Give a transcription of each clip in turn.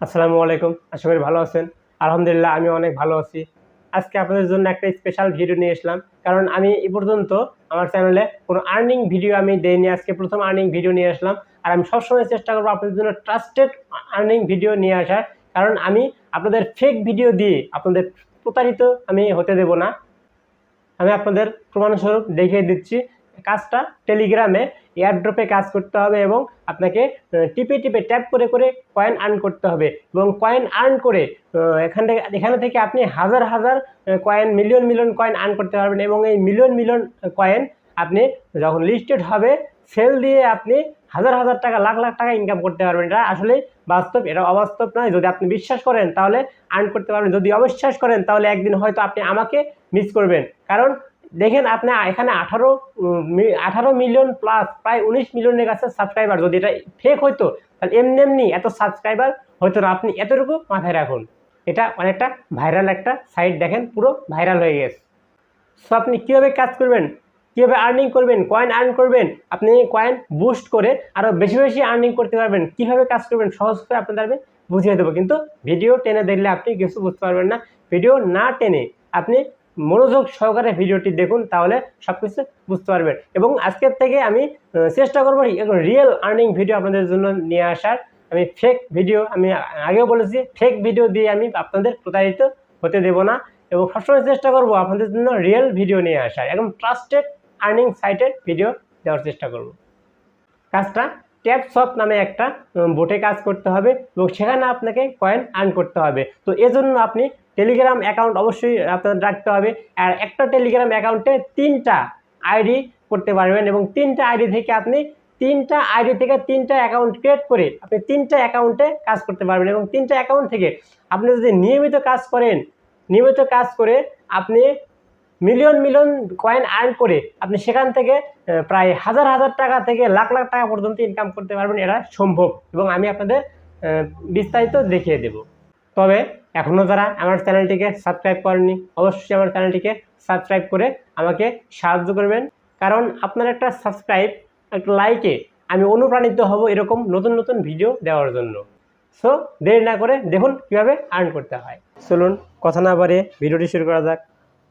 আসসালামু আলাইকুম। আশা করি ভালো আছেন। আলহামদুলিল্লাহ, আমি অনেক ভালো আছি। আজকে আপনাদের জন্য একটা স্পেশাল ভিডিও নিয়ে আসলাম। কারণ আমি এই পর্যন্ত আমার চ্যানেলে কোনো আর্নিং ভিডিও আমি দেইনি। আজকে প্রথম আর্নিং ভিডিও নিয়ে আসলাম। আর আমি সবসময় চেষ্টা করব আপনাদের জন্য ট্রাস্টেড আর্নিং ভিডিও নিয়ে আসার। কারণ আমি আপনাদের ফেক ভিডিও দিয়ে আপনাদের প্রতারিত আমি হতে দেব না। আমি আপনাদের প্রমাণস্বরূপ দেখিয়ে দিচ্ছি। কাজটা টেলিগ্রামে এয়ারড্রপে কাজ করতে হবে এবং আপনাকে টিপে টিপে ট্যাপ করে করে কয়েন আর্ন করতে হবে। এবং কয়েন আর্ন করে এখান থেকে, এখানে থেকে আপনি হাজার হাজার coin million million coin earn করতে পারবেন এবং এই মিলিয়ন মিলিয়ন কয়েন আপনি যখন লিস্টেড হবে সেল দিয়ে আপনি হাজার হাজার টাকা, লাখ লাখ টাকা ইনকাম করতে পারবেন। এটা আসলে বাস্তব, এটা অবাস্তব নয়। যদি আপনি বিশ্বাস করেন, তাহলে আর্ন করতে পারবেন। যদি অবিশ্বাস করেন, তাহলে একদিন হয়তো আপনি আমাকে মিস করবেন। কারণ দেখেন আপনি এখানে আঠারো আঠারো মিলিয়ন প্লাস প্রায় উনিশ মিলিয়নের কাছে সাবস্ক্রাইবার যদি এটা ফেক হইতো, তাহলে এমনি এমনি এত সাবস্ক্রাইবার হয়তো না। আপনি এতটুকু মাথায় রাখুন। এটা অনেকটা ভাইরাল একটা সাইট দেখেন, পুরো ভাইরাল হয়ে গেছে। সো আপনি কীভাবে কাজ করবেন? কীভাবে আর্নিং করবেন? কয়েন আর্ন করবেন? আপনি কয়েন বুস্ট করে আরও বেশি বেশি আর্নিং করতে পারবেন। কীভাবে কাজ করবেন? সহজ করে আপনাদের আমি বুঝিয়ে দেবো। কিন্তু ভিডিও টেনে দেখলে আপনি কিছু বুঝতে পারবেন না। ভিডিও না টেনে আপনি মনোযোগ সহকারে ভিডিওটি দেখুন, তাহলে সব কিছু বুঝতে পারবেন। এবং আজকের থেকে আমি চেষ্টা করব রিয়েল আর্নিং ভিডিও আপনাদের জন্য নিয়ে আসার। আমি ফেক ভিডিও আমি আগেও বলেছি ফেক ভিডিও দিয়ে আমি আপনাদের প্রতারিত হতে দেব না। এবং সবসময় চেষ্টা করব আপনাদের জন্য রিয়েল ভিডিও নিয়ে আসার, একদম ট্রাস্টেড আর্নিং সাইটের ভিডিও দেওয়ার চেষ্টা করব। কাজটা ট্যাপ শপ নামে একটা বোটে কাজ করতে হবে এবং সেখানে আপনাকে কয়েন আর্ন করতে হবে। তো এজন্য আপনি টেলিগ্রাম অ্যাকাউন্ট অবশ্যই আপনাদের রাখতে হবে। আর একটা টেলিগ্রাম অ্যাকাউন্টে তিনটা আইডি করতে পারবেন এবং তিনটা আইডি থেকে আপনি তিনটা আইডি থেকে তিনটা অ্যাকাউন্ট ক্রিয়েট করে আপনি তিনটা অ্যাকাউন্টে কাজ করতে পারবেন এবং তিনটা অ্যাকাউন্ট থেকে আপনি যদি নিয়মিত কাজ করেন, নিয়মিত কাজ করে আপনি মিলিয়ন মিলিয়ন কয়েন আর্ন করে আপনি সেখান থেকে প্রায় হাজার হাজার টাকা থেকে লাখ লাখ টাকা পর্যন্ত ইনকাম করতে পারবেন। এটা সম্ভব এবং আমি আপনাদের বিস্তারিত দেখিয়ে দেব। তবে এখনও যারা আমার চ্যানেলটিকে সাবস্ক্রাইব করেননি, অবশ্যই আমার চ্যানেলটিকে সাবস্ক্রাইব করে আমাকে সাহায্য করবেন। কারণ আপনার একটা সাবস্ক্রাইব, একটা লাইকে আমি অনুপ্রাণিত হব এরকম নতুন নতুন ভিডিও দেওয়ার জন্য। সো দেরি না করে দেখুন কীভাবে আর্ন করতে হয়। চলুন, কথা না বাড়িয়ে ভিডিওটি শুরু করা যাক।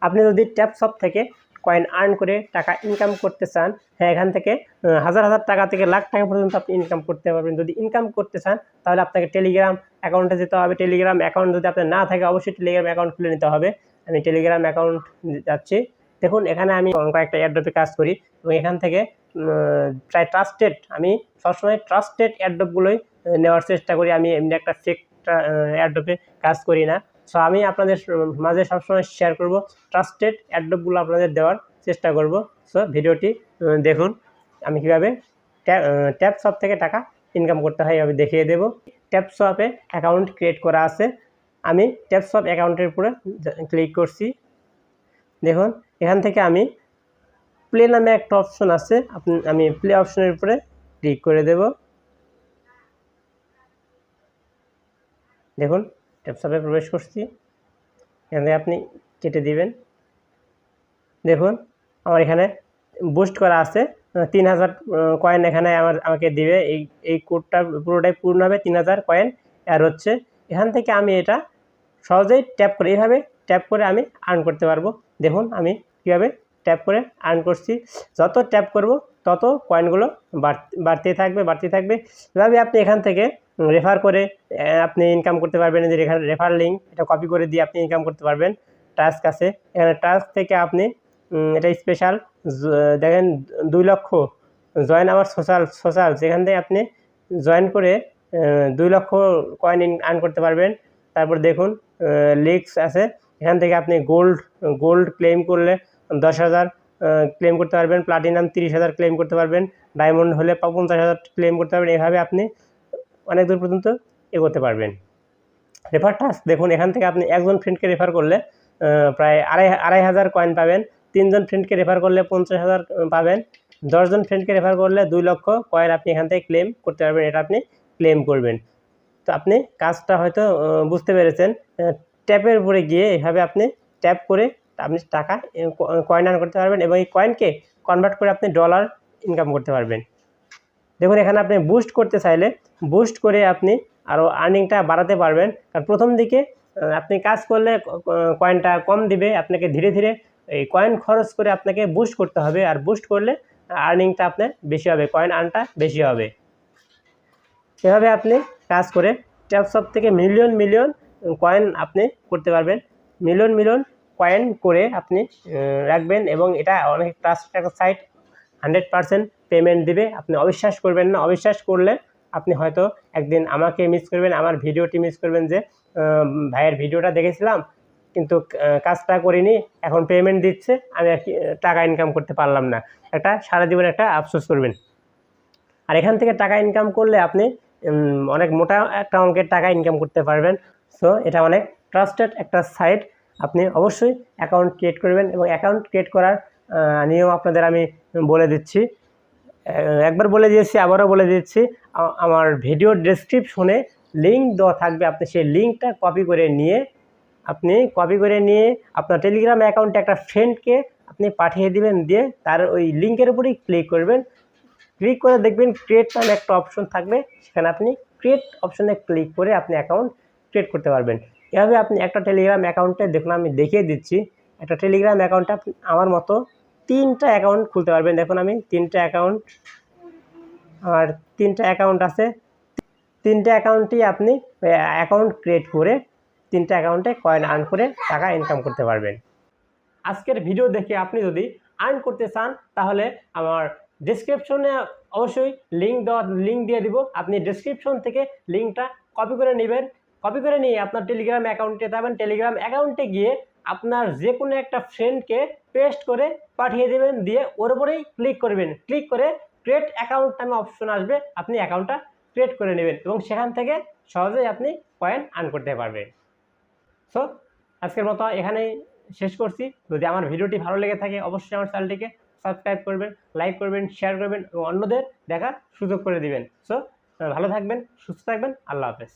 আপনি যদি ট্যাপ শপ থেকে কয়েন আর্ন করে টাকা ইনকাম করতে চান হ্যাঁ এখান থেকে হাজার হাজার টাকা থেকে লাখ টাকা পর্যন্ত আপনি ইনকাম করতে পারবেন। যদি ইনকাম করতে চান, তাহলে আপনাকে টেলিগ্রাম অ্যাকাউন্টে যেতে হবে। টেলিগ্রাম অ্যাকাউন্ট যদি আপনার না থাকে, অবশ্যই টেলিগ্রাম অ্যাকাউন্ট খুলে নিতে হবে। আমি টেলিগ্রাম অ্যাকাউন্ট যাচ্ছি। দেখুন, এখানে আমি কয়েকটা অ্যাড্রপে কাজ করি এবং এখান থেকে প্রায় ট্রাস্টেড আমি সবসময় ট্রাস্টেড অ্যাড্রপগুলোই নেওয়ার চেষ্টা করি। আমি এমনি একটা ফেক অ্যাড্রপে কাজ করি না। সো আমি আপনাদের মাঝে সবসময় শেয়ার করব ট্রাস্টেড অ্যাড্রপগুলো আপনাদের দেওয়ার চেষ্টা করব। সো ভিডিওটি দেখুন, আমি কীভাবে ট্যাপ শপ থেকে টাকা ইনকাম করতে হয় আমি দেখিয়ে দেব। ট্যাপ শপে অ্যাকাউন্ট ক্রিয়েট করা আছে। আমি ট্যাপ শপ অ্যাকাউন্টের উপরে ক্লিক করছি। দেখুন, এখান থেকে আমি প্লে নামে একটা অপশন আছে, আপনি, আমি প্লে অপশনের উপরে ক্লিক করে দেব। দেখুন ট্যাপসাপে প্রবেশ করছি। এখান আপনি কেটে দিবেন। দেখুন, আমার এখানে বুস্ট করা আছে। তিন হাজার কয়েন এখানে আমার, আমাকে দিবে। এই এই কোডটা পুরোটাই পূর্ণ হবে, তিন হাজার কয়েন আর হচ্ছে। এখান থেকে আমি এটা সহজেই ট্যাপ করে, এইভাবে ট্যাপ করে আমি আর্ন করতে পারব। দেখুন, আমি কীভাবে ট্যাপ করে আর্ন করছি। যত ট্যাপ করব, তত কয়েনগুলো বাড়তে থাকবে বাড়তে থাকবে। এভাবে আপনি এখান থেকে রেফার করে আপনি ইনকাম করতে পারবেন যে এখানে রেফার লিঙ্ক এটা কপি করে দিয়ে আপনি ইনকাম করতে পারবেন টাস্ক আছে। এখানে টাস্ক থেকে আপনি এটা স্পেশাল দেখেন দুই লক্ষ জয়েন আমার সোশ্যাল সোশ্যাল যেখান থেকে আপনি জয়েন করে দুই লক্ষ কয়েন আর্ন করতে পারবেন। তারপর দেখুন লিক্স আছে, এখান থেকে আপনি গোল্ড গোল্ড ক্লেম করলে দশ হাজার ক্লেম করতে পারবেন প্লাটিনাম তিরিশ হাজার ক্লেম করতে পারবেন ডায়মন্ড হলে পঞ্চাশ হাজার ক্লেম করতে পারবেন। এভাবে আপনি অনেক দূর পর্যন্ত এগোতে পারবেন। রেফার টাস্ক দেখুন, এখান থেকে আপনি একজন ফ্রেন্ডকে রেফার করলে প্রায় আড়াই আড়াই হাজার কয়েন পাবেন। তিনজন ফ্রেন্ডকে রেফার করলে পঞ্চাশ হাজার পাবেন। দশজন ফ্রেন্ডকে রেফার করলে দুই লক্ষ কয়েন আপনি এখান থেকে ক্লেম করতে পারবেন। এটা আপনি ক্লেম করবেন। তো আপনি কাজটা হয়তো বুঝতে পেরেছেন। ট্যাপের উপরে গিয়ে এভাবে আপনি ট্যাপ করে আপনি টাকা কয়েন আর্ন করতে পারবেন এবং এই কয়েনকে কনভার্ট করে আপনি ডলার ইনকাম করতে পারবেন। দেখুন, এখানে আপনি বুস্ট করতে চাইলে বুস্ট করে আপনি আরও আর্নিংটা বাড়াতে পারবেন। কারণ প্রথম দিকে আপনি কাজ করলে কয়েনটা কম দিবে, আপনাকে ধীরে ধীরে এই কয়েন খরচ করে আপনাকে বুস্ট করতে হবে। আর বুস্ট করলে আর্নিংটা আপনার বেশি হবে কয়েন আর্নটা বেশি হবে। এভাবে আপনি কাজ করে ট্যাপসপ থেকে মিলিয়ন মিলিয়ন কয়েন আপনি করতে পারবেন। মিলিয়ন মিলিয়ন কয়েন করে আপনি রাখবেন এবং এটা অনেক trust site hundred percent payment দিবে। আপনি অবিশ্বাস করবেন না। অবিশ্বাস করলে আপনি হয়তো একদিন আমাকে মিস করবেন, আমার ভিডিওটি মিস করবেন যে ভাইয়ের ভিডিওটা দেখেছিলাম, কিন্তু কাজটা করিনি, এখন পেমেন্ট দিচ্ছে, আমি টাকা ইনকাম করতে পারলাম না। একটা সারা জীবন একটা আফসোস করবেন। আর এখান থেকে টাকা ইনকাম করলে আপনি অনেক মোটা একটা অঙ্কের টাকা ইনকাম করতে পারবেন। সো এটা অনেক ট্রাস্টেড একটা সাইট আপনি অবশ্যই অ্যাকাউন্ট ক্রিয়েট করবেন এবং অ্যাকাউন্ট ক্রিয়েট করার নিয়ম আপনাদের আমি বলে দিচ্ছি। একবার বলে দিয়েছি, আবারও বলে দিচ্ছি। আমার ভিডিও ডেসক্রিপশনে লিঙ্ক দেওয়া থাকবে। আপনি সেই লিঙ্কটা কপি করে নিয়ে আপনি কপি করে নিয়ে আপনার টেলিগ্রাম অ্যাকাউন্টে একটা ফ্রেন্ডকে আপনি পাঠিয়ে দিবেন, দিয়ে তার ওই লিঙ্কের উপরেই ক্লিক করবেন। ক্লিক করে দেখবেন ক্রিয়েট নামে একটা অপশন থাকবে। সেখানে আপনি ক্রিয়েট অপশনে ক্লিক করে আপনি অ্যাকাউন্ট ক্রিয়েট করতে পারবেন। এভাবে আপনি একটা টেলিগ্রাম অ্যাকাউন্টে দেখুন, আমি দেখিয়ে দিচ্ছি। একটা টেলিগ্রাম অ্যাকাউন্টে আমার মতো তিনটা অ্যাকাউন্ট খুলতে পারবেন। দেখুন আমি, তিনটা অ্যাকাউন্ট আর তিনটা অ্যাকাউন্ট আছে। তিনটা অ্যাকাউন্টই আপনি অ্যাকাউন্ট ক্রিয়েট করে তিনটা অ্যাকাউন্টে কয়েন আর্ন করে টাকা ইনকাম করতে পারবেন। আজকের ভিডিও দেখে আপনি যদি আর্ন করতে চান, তাহলে আমার ডিসক্রিপশনে অবশ্যই লিঙ্ক দেওয়া লিঙ্ক দিয়ে দিব। আপনি ডিসক্রিপশন থেকে লিঙ্কটা কপি করে নেবেন। কপি করে নিয়ে আপনার টেলিগ্রাম অ্যাকাউন্টে যাবেন। টেলিগ্রাম অ্যাকাউন্টে গিয়ে আপনার যে কোনো একটা ফ্রেন্ডকে পেস্ট করে পাঠিয়ে দেবেন, দিয়ে ওর উপরেই ক্লিক করবেন। ক্লিক করে ক্রিয়েট অ্যাকাউন্ট নামে অপশন আসবে, আপনি অ্যাকাউন্টটা ক্রিয়েট করে নেবেন এবং সেখান থেকে সহজেই আপনি কয়েন আর্ন করতে পারবেন। সো আজকের মতো এখানেই শেষ করছি। যদি আমার ভিডিওটি ভালো লেগে থাকে, অবশ্যই আমার চ্যানেলটিকে সাবস্ক্রাইব করবেন লাইক করবেন শেয়ার করবেন এবং অন্যদের দেখার সুযোগ করে দিবেন। সো ভালো থাকবেন, সুস্থ থাকবেন, আল্লাহ হাফেজ।